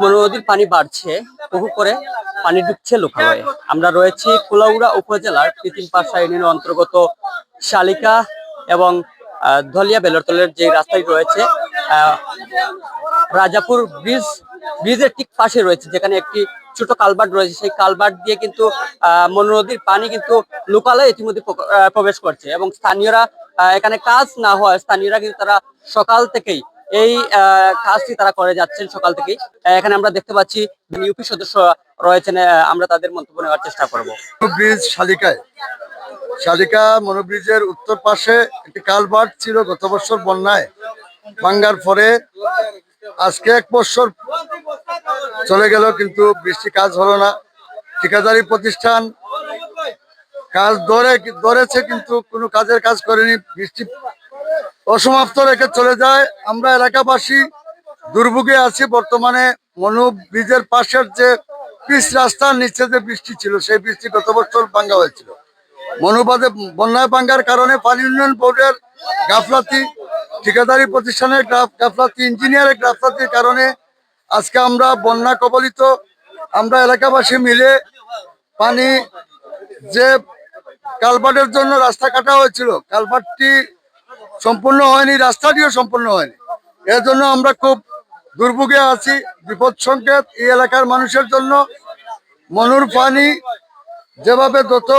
নদীর পানি বাড়ছে বহু করে পানি ঢুকছে লোকালয়ে। আমরা রয়েছি কুলাউড়া উপজেলার পাশা ইউনিয়নের অন্তর্গত শালিকা এবং ধলিয়া বেলরতলের যে রাস্তাটি রয়েছে রাজাপুর ব্রিজ, ব্রিজের ঠিক পাশে রয়েছে, যেখানে একটি ছোট কালভার্ট রয়েছে। সেই কালভার্ট দিয়ে কিন্তু মনু নদীর পানি কিন্তু লোকালয়ে ইতিমধ্যে প্রবেশ করছে এবং স্থানীয়রা এখানে কাজ না হয় স্থানীয়রা কিন্তু তারা সকাল থেকেই এই কাজটি তারা করে যাচ্ছেন সকাল থেকেই। এখানে আমরা দেখতে পাচ্ছি ইউপি সদস্য রয়েছেন আমরা তাদের মন্তব্য নেওয়ার চেষ্টা করব। ব্রিজ শালিকায়। শালিকা মনোব্রিজের উত্তর পাশে একটি কালভার্ট ছিল গত বছর বন্যায়, ভাঙ্গার পরে। আজকে এক বছর চলে গেল, কিন্তু বৃষ্টি কাজ হলো না। ঠিকাদারি প্রতিষ্ঠান কাজ ধরে, ধরেছে, কিন্তু কোনো কাজের কাজ করেনি। বৃষ্টি অসমাপ্ত রেখে চলে যায়। আমরা এলাকাবাসী দুর্ভোগে আছি। বর্তমানে মনু ব্রিজের পাশের যে পিস রাস্তার নিচে যে বৃষ্টি ছিল, সেই বৃষ্টি গত বছর ভাঙ্গা হয়েছিল। মনুবাদে বন্যায় ভাঙ্গার কারণে পানি উন্নয়ন বোর্ডের গাফলাতি, ঠিকাদারি প্রতিষ্ঠানের গাফ- গাফলাতি, ইঞ্জিনিয়ারের গাফলাতির কারণে আজকে আমরা বন্যা কবলিত। আমরা এলাকাবাসী মিলে পানি যে কালভার্টের জন্য রাস্তা কাটা হয়েছিল, কালভার্টটি সম্পূর্ণ হয়নি, রাস্তাটিও সম্পূর্ণ হয়নি। এর জন্য আমরা খুব দুর্ভোগে আছি বিপদ সংকেত এই এলাকার মানুষের জন্য। মনুর পানি যেভাবে যত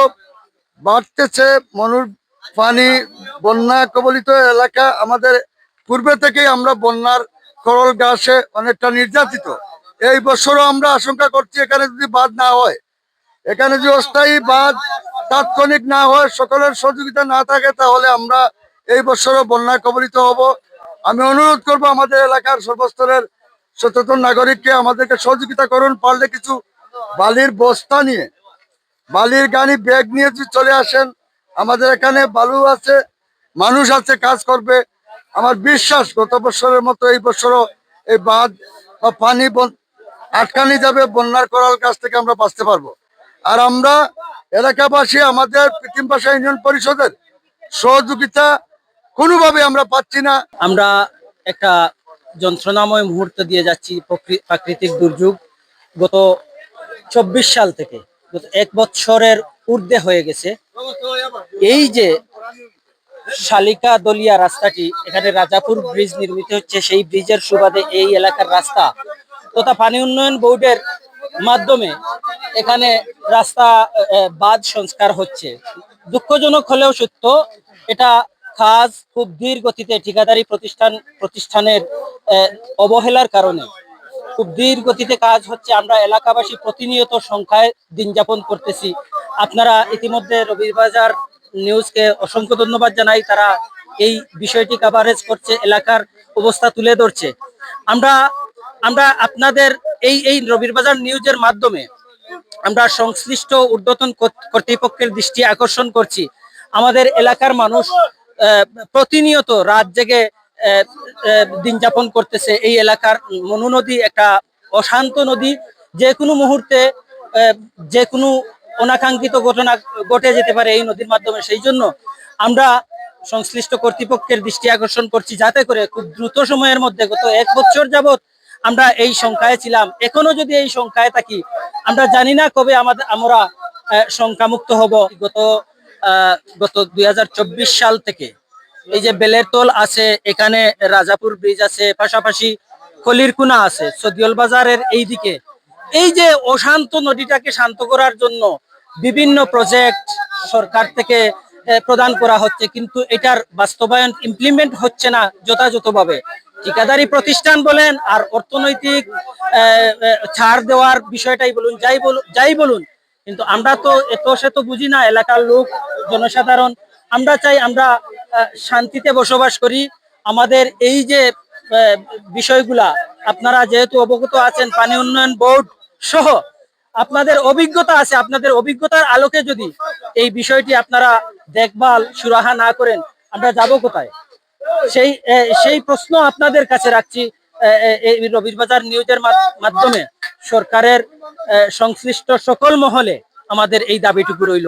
বাড়তেছে, মনুর পানি বন্যা কবলিত এলাকা আমাদের পূর্বে থেকেই আমরা বন্যার করল গাছে অনেকটা নির্যাতিত। এই বছরও আমরা আশঙ্কা করছি এখানে যদি বাদ না হয়। এখানে যদি অস্থায়ী বাদ তাৎক্ষণিক না হয়, সকলের সহযোগিতা না থাকে, তাহলে আমরা এই বছরও বন্যা কবলিত হব। আমি অনুরোধ করব আমাদের এলাকার সর্বস্তরের সচেতন নাগরিককে আমাদেরকে সহযোগিতা করুন, পারলে কিছু বালির বস্তা নিয়ে, বালির গাড়ি, ব্যাগ নিয়ে যদি চলে আসেন, আমাদের এখানে বালু আছে, মানুষ আছে, কাজ করবে। আমার বিশ্বাস গত বছরের মতো এই বছরও এই বাঁধ বা পানি আটকানি যাবে, বন্যার করার কাছ থেকে আমরা বাঁচতে পারব। আর আমরা এলাকাবাসী, আমাদের পৃথিম ভাষা ইউনিয়ন পরিষদের সহযোগিতা কোনোভাবে আমরা পাচ্ছি না। আমরা একটা যন্ত্রণাময় মুহূর্ত দিয়ে যাচ্ছি প্রকৃ- প্রাকৃতিক দুর্যোগ। গত চব্বিশ সাল থেকে, গত এক বছরের ঊর্ধ্বে হয়ে গেছে। এই যে শালিকা দলিয়া রাস্তাটি, এখানে রাজাপুর ব্রিজ নির্মিত হচ্ছে, সেই ব্রিজের সুবাদে এই এলাকার রাস্তা তথা পানি উন্নয়ন বোর্ডের মাধ্যমে এখানে রাস্তা বাঁধ সংস্কার হচ্ছে। দুঃখজনক হলেও সত্য, এটা কাজ খুব ধীর গতিতে ঠিকাদারি প্রতিষ্ঠান, প্রতিষ্ঠানের অবহেলার কারণে। খুব ধীর গতিতে কাজ হচ্ছে, আমরা এলাকাবাসী প্রতিনিয়ত সংখ্যায় দিন যাপন করতেছি। আপনারা ইতিমধ্যে রবিবাজার নিউজকে অসংখ্য ধন্যবাদ জানাই, তারা এই বিষয়টি কাভারেজ করছে, এলাকার অবস্থা তুলে ধরছে। আমরা আমরা আপনাদের এই এই রবিবাজার নিউজের মাধ্যমে আমরা সংশ্লিষ্ট ঊর্ধ্বতন কর্ত- কর্তৃপক্ষের দৃষ্টি আকর্ষণ করছি। আমাদের এলাকার মানুষ প্রতিনিয়ত রাত জেগে দিন যাপন করতেছে এই এলাকার মনু নদী, একটা অশান্ত নদী। যে কোনো মুহূর্তে যে কোনো অনাকাঙ্ক্ষিত ঘটনা ঘটে যেতে পারে এই নদীর মাধ্যমে। সেই জন্য আমরা সংশ্লিষ্ট কর্তৃপক্ষের দৃষ্টি আকর্ষণ করছি যাতে করে খুব দ্রুত সময়ের মধ্যে গত এক বছর যাবৎ আমরা এই সংখ্যায় ছিলাম। এখনও যদি এই সংখ্যায় থাকি, আমরা জানি না কবে আমাদের আমরা সংখ্যামুক্ত হব। গত গত দুই হাজার চব্বিশ সাল থেকে। এই যে বেলের তোল আছে, এখানে রাজাপুর ব্রিজ আছে, পাশাপাশি খলিরকুনা আছে সদিয়ল বাজারের এই দিকে এই যে অশান্ত নদীটাকে শান্ত করার জন্য বিভিন্ন প্রজেক্ট সরকার থেকে প্রদান করা হচ্ছে, কিন্তু এটার বাস্তবায়ন ইমপ্লিমেন্ট হচ্ছে না যথাযথভাবে। ঠিকাদারি প্রতিষ্ঠান বলেন আর অর্থনৈতিক ছাড় দেওয়ার বিষয়টাই বলুন, যাই বলুন যাই বলুন কিন্তু আমরা তো এত সে তো বুঝি না, এলাকার লোক, জনসাধারণ। আমরা চাই আমরা শান্তিতে বসবাস করি। আমাদের এই যে বিষয়গুলা, আপনারা যেহেতু অবগত আছেন, পানি উন্নয়ন বোর্ড সহ, আপনাদের অভিজ্ঞতা আছে, আপনাদের অভিজ্ঞতার আলোকে যদি এই বিষয়টি আপনারা দেখভাল, সুরাহা না করেন, আমরা যাব কোথায়? সেই সেই প্রশ্ন আপনাদের কাছে রাখছি রবিবাজার নিউজের মাধ- মাধ্যমে। সরকারের সংশ্লিষ্ট সকল মহলে আমাদের এই দাবিটুকু রইল।